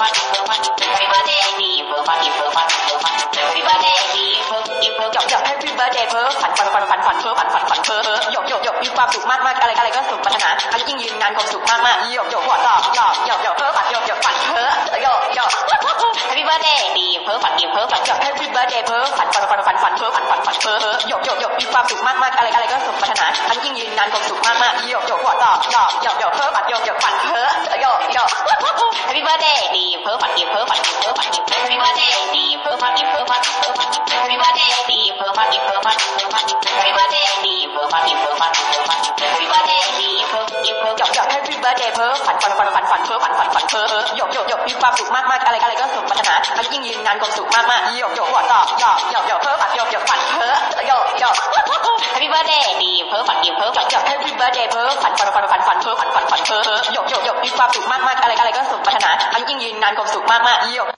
ฝันดีเพ้อฝันดีเพ้อฝันดีดีเพ้อฝันดีเพ้อฝันดีเพ้อฝันดีเพ้อดีดีเพ้อดีเพ้อหยอกหยอก Happy birthday เพ้อฝันฝันฝันฝันฝันเพ้อฝันฝันฝันเพ้อเพ้อหยอกหยอกหยอกมีความสุขมากมากอะไรอะไรก็สุขปรารถนาอายุยิ่งยืนนานความสุขมากมากหยอกหยอกหัวต่อหยอกหยอกหยอกเพ้อฝันหยอกหยอกฝันเพ้อหยอกหยอก Happy birthday ดีเพ้อฝันดีเพ้อฝันหยอก Happy birthday เพ้อฝันฝันฝันฝันฝันเพ้อฝันฝันฝันเพ้อเพ้อหยอกหยอกหยอกมีความสุขมากมากอะไรอะไรก็สุขปรารถนาอายุยิ่งยืนนานความสุขมากมากหยอกหยอกหัวต่อหยอกหยอกหยอกเพ้อฝันหยอกหยอกฝันเพ้อหยอกหยอก birthday เพ้อฝันฝันฝันฝันฝันเพ้อฝันดี Happy birthday ดีเพ้อดีเพ้อหยกหยก Happy birthday เพอฝันฝันฝันฝันเพ้อฝันฝันฝันเพอหยกหยกหยกมีความสุขมากมากอะไรอะไรก็สุขปรารถนาอายุยิ่งยืนนานความสุขมากมากหยกหยกหัวต่อหยกหยกหยกเพ้อฝันหยกหยกฝันเพ้อหยกหยก Happy birthday ดีเพ้อฝันดีเพ้อฝันหยก Happy birthday เพ้อฝันฝันฝันฝันฝันเพ้อฝันฝันฝันเพ้อหยกหยกหยกมีความสุขมากมากอะไรอะไรก็สมปรารถนาอายุยิ่งยืนนานความสุขมากมากหยก